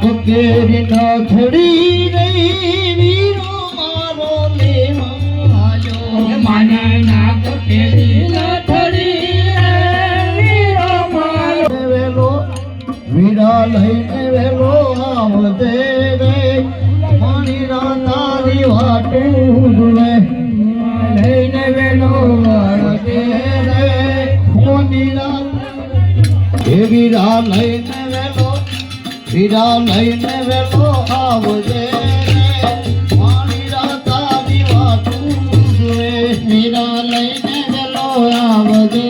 ફકેરી ન થડી રહી વીરો મારો લેવાયો મને નાક કેરી રે વીરો મારો. વેલો વીરા લઈને વેલો આવજે રે મારી રાતારી વાટું રે લઈને વેલો આવજે રે કોની રાત લઈને વીરા લઈને વેલો આવજે. રે મારી રાતારી વાટું રે વીરા લઈને વેલો આવજે.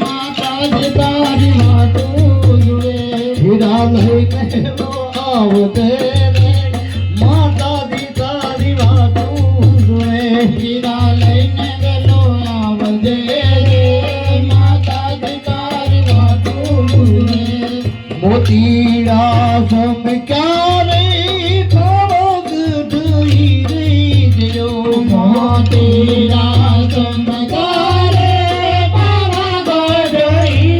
માતાજી તારી વાટું રે વીરા લઈને વેલો આવજે. સમ ક્યારે થોડોક ધોઈ રહી ગયો મોતીડા સમ ક્યારે તારા ગોડોઈ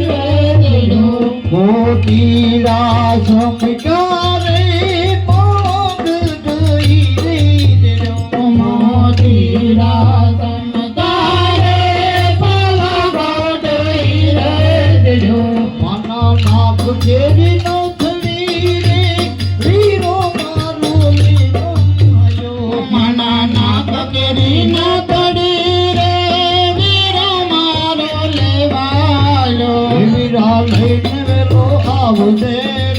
ગયો મોતીડા સમ આવજે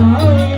Oh.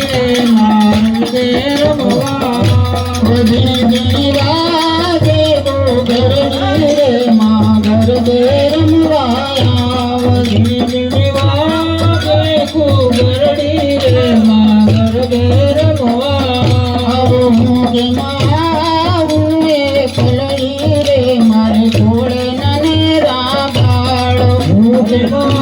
મારે